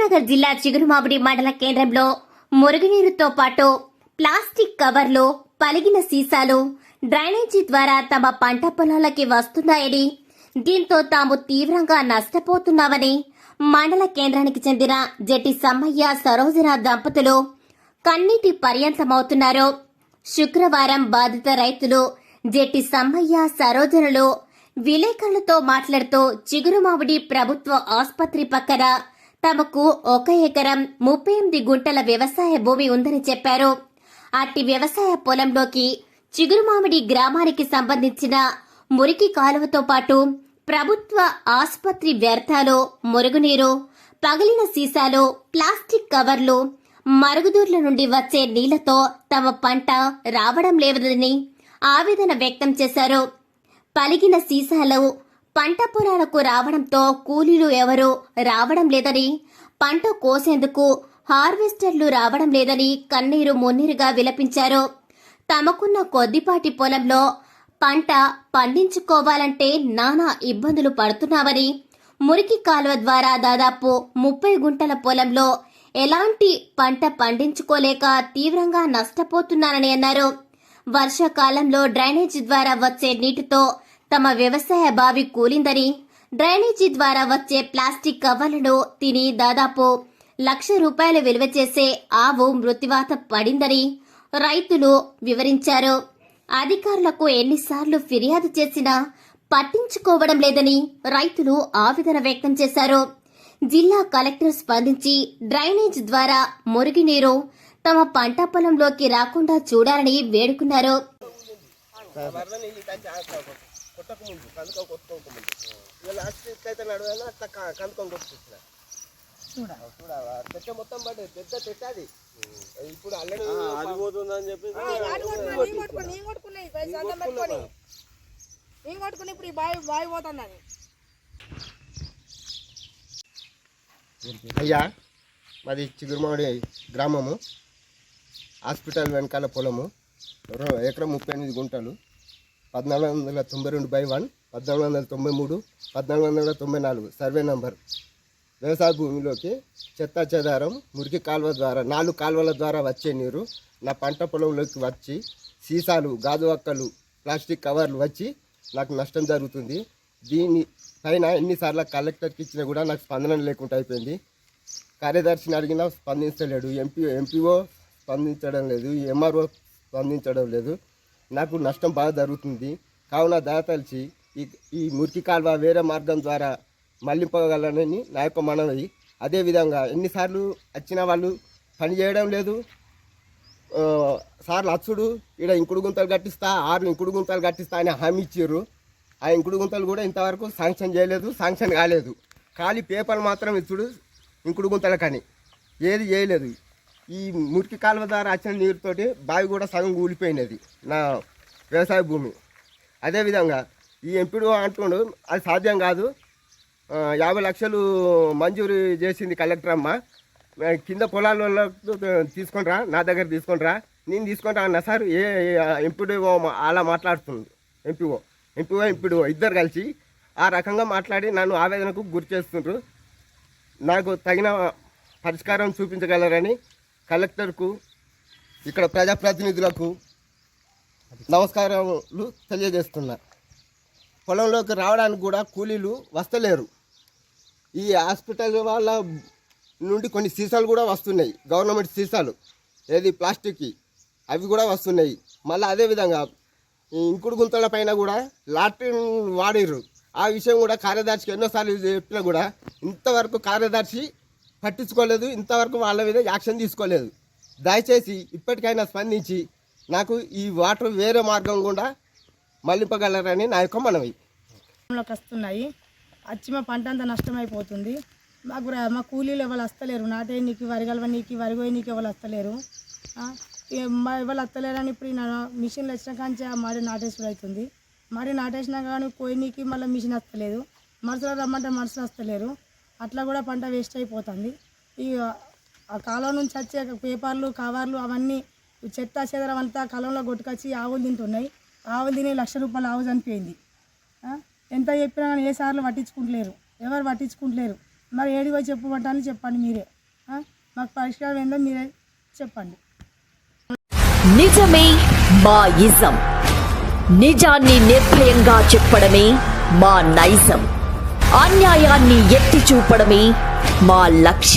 కరీంనగర్ జిల్లా చిగురుమామిడి మండల కేంద్రంలో మురుగునీరుతో పాటు ప్లాస్టిక్ కవర్లు పలిగిన సీసాలు డ్రైనేజీ ద్వారా తమ పంట పొలాలకి వస్తున్నాయని దీంతో తాము తీవ్రంగా నష్టపోతున్నామని మండల కేంద్రానికి చెందిన జట్టి సమ్మయ్య సరోజన దంపతులు కన్నీటి పర్యంతమవుతున్నారు. శుక్రవారం బాధిత రైతులు జట్టి సమ్మయ్య సరోజనలు విలేకరులతో మాట్లాడుతూ చిగురుమామిడి ప్రభుత్వ ఆసుపత్రి పక్కన తమకు ఒక ఎకరం ముప్పై ఎనిమిది గుంటల వ్యవసాయ భూమి ఉందని చెప్పారు. అట్టి వ్యవసాయ పొలంలోకి చిగురుమామిడి గ్రామానికి సంబంధించిన మురికి కాలువతో పాటు ప్రభుత్వ ఆసుపత్రి వ్యర్థాలు మురుగునీరు పగిలిన సీసాలు ప్లాస్టిక్ కవర్లు మరుగుదూర్ల నుండి వచ్చే నీళ్ళతో తమ పంట రావడం లేదని ఆవేదన వ్యక్తం చేశారు. పలిగిన సీసాలు పంట పొలాలకు రావడంతో కూలీలు ఎవరూ రావడం లేదని పంట కోసేందుకు హార్వెస్టర్లు రావడం లేదని కన్నీరు మున్నీరుగా విలపించారు. తమకున్న కొద్దిపాటి పొలంలో పంట పండించుకోవాలంటే నానా ఇబ్బందులు పడుతున్నామని మురికి కాలువ ద్వారా దాదాపు ముప్పై గుంటల పొలంలో ఎలాంటి పంట పండించుకోలేక తీవ్రంగా నష్టపోతున్నారని అన్నారు. వర్షాకాలంలో డ్రైనేజీ ద్వారా వచ్చే నీటితో తమ వ్యవసాయ బావి కూలిందని డ్రైనేజీ ద్వారా వచ్చే ప్లాస్టిక్ కవర్లను తిని దాదాపు లక్ష రూపాయలు విలువ చేసే ఆవు మృతివాత పడిందని రైతులు వివరించారు. అధికారులకు ఎన్నిసార్లు ఫిర్యాదు చేసినా పట్టించుకోవడం లేదని రైతులు ఆవేదన వ్యక్తం చేశారు. జిల్లా కలెక్టర్ స్పందించి డ్రైనేజ్ ద్వారా మురుగునీరు తమ పంట పొలంలోకి రాకుండా చూడాలని వేడుకున్నారు. వరద నీళ్ళు కంచి కొట్టక ముందు కందుకం కొట్టుకోక ముందు ఇక లాస్ట్ అయితే నడవని అట్లా కందుకం కొట్టుకుంటున్నా చెట్ట మొత్తం పడ్డది పెద్ద చెట్టు అది ఇప్పుడు అల్లడి అది పోతుందని చెప్పి నేను కొట్టుకుని ఇప్పుడు ఈ బావి బావి పోతుందని అయ్యా మాది చిగురుమాడి గ్రామము. హాస్పిటల్ వెనకాల పొలము. ఎకరం ముప్పై ఎనిమిది గుంటలు. పద్నాలుగు వందల తొంభై రెండు బై వన్ పద్నాలుగు వందల తొంభై మూడు పద్నాలుగు వందల తొంభై నాలుగు. Survey number. వ్యవసాయ భూమిలోకి చెత్త చెదారం మురికి కాలువ ద్వారా నాలుగు కాలువల ద్వారా వచ్చే నీరు నా పంట పొలంలోకి వచ్చి సీసాలు గాజు అక్కలు ప్లాస్టిక్ కవర్లు వచ్చి నాకు నష్టం జరుగుతుంది. దీని పైన ఎన్నిసార్లు కలెక్టర్కి ఇచ్చినా కూడా నాకు స్పందన లేకుండా అయిపోయింది. కార్యదర్శిని అడిగినా స్పందించలేడు. ఎంపీ ఎంపీఓ స్పందించడం లేదు ఎంఆర్ఓ స్పందించడం లేదు. నాకు నష్టం బాగా జరుగుతుంది. కావున దయతలిచి ఈ ఈ మురికి కాలువ వేరే మార్గం ద్వారా మళ్ళింపగలనని నా యొక్క మనవి. అదేవిధంగా ఎన్నిసార్లు వచ్చిన వాళ్ళు పని చేయడం లేదు. సార్లు అచ్చుడు ఇక్కడ ఇంకుడు గుంతలు కట్టిస్తా ఆరు ఇంకుడు గుంతలు కట్టిస్తా అని హామీ ఇచ్చారు ఆ ఇంకుడు గుంతలు కూడా ఇంతవరకు శాంక్షన్ చేయలేదు శాంక్షన్ కాలేదు. ఖాళీ పేపర్లు మాత్రం ఇచ్చుడు ఇంకుడు గుంతలకని. ఏది చేయలేదు. ఈ మురికి కాలువ ద్వారా వచ్చిన నీరుతోటి బావి కూడా సగం కూలిపోయినది నా వ్యవసాయ భూమి. అదేవిధంగా ఈ ఎంపీడు అంటుండు అది సాధ్యం కాదు. యాభై లక్షలు మంజూరు చేసింది కలెక్టర్ అమ్మ. కింద పొలాల తీసుకుంట్రా నా దగ్గర తీసుకొనిరా నేను తీసుకుంటా అన్న సార్ ఏ ఎంపీడీఓ అలా మాట్లాడుతుంది. ఎంపీఓ ఎంపీఓ ఎంపీడీఓ ఇద్దరు కలిసి ఆ రకంగా మాట్లాడి నన్ను ఆవేదనకు గురి చేస్తుండ్రు. నాకు తగిన పరిష్కారం చూపించగలరని కలెక్టర్కు ఇక్కడ ప్రజాప్రతినిధులకు నమస్కారాలు తెలియజేస్తున్నా. పొలంలోకి రావడానికి కూడా కూలీలు వస్తలేరు. ఈ హాస్పిటల్ వాళ్ళ నుండి కొన్ని సీసాలు కూడా వస్తున్నాయి. గవర్నమెంట్ సీసాలు ఏది ప్లాస్టిక్కి అవి కూడా వస్తున్నాయి. మళ్ళీ అదేవిధంగా ఈ ఇంకుడు గుంతల పైన కూడా లాట్రిన్ వాడిర్రు. ఆ విషయం కూడా కార్యదర్శికి ఎన్నోసార్లు చెప్పినా కూడా ఇంతవరకు కార్యదర్శి పట్టించుకోలేదు. ఇంతవరకు వాళ్ళ మీద యాక్షన్ తీసుకోలేదు. దయచేసి ఇప్పటికైనా స్పందించి నాకు ఈ వాటర్ వేరే మార్గం కూడా మళ్ళింపగలరని నా యొక్క మనవి. వస్తున్నాయి. వచ్చి మా పంట అంతా నష్టమైపోతుంది. మాకు మా కూలీలు ఎవరు వస్తలేరు. నాటే నీకు వరిగలవ నీకు వరిగోయి నీకు ఎవరు వస్తలేరు. మా ఎవరు వస్తలేరని ఇప్పుడు నా మిషన్లు వచ్చిన కానీ మాడి నాటేసుడు అవుతుంది మడి నాటేసినా కానీ కోయినీకి మళ్ళీ మిషన్ వస్తలేదు. మనుషులు రమ్మంటే మనుషులు వస్తలేరు. అట్లా కూడా పంట వేస్ట్ అయిపోతుంది. ఈ ఆ కాలం నుంచి వచ్చే పేపర్లు కవర్లు అవన్నీ చెత్త చెదరం అంతా కాలంలో కొట్టుకొచ్చి ఆవులు తింటున్నాయి. ఆవులు తిని లక్ష రూపాయలు ఆవు చనిపోయింది. ఎంత చెప్పినా కానీ ఏ సార్లు పట్టించుకుంటలేరు. ఎవరు పట్టించుకుంటలేరు. మరి ఏడిగో పోయి చెప్పండి మీరే. మాకు పరిష్కారం ఏందో మీరే చెప్పండి. నిజమే మా ఇజం. నిజాన్ని నిర్భయంగా చెప్పడమే మా నైజం. అన్యాయాన్ని ఎత్తి చూపడమే మా లక్ష్యం.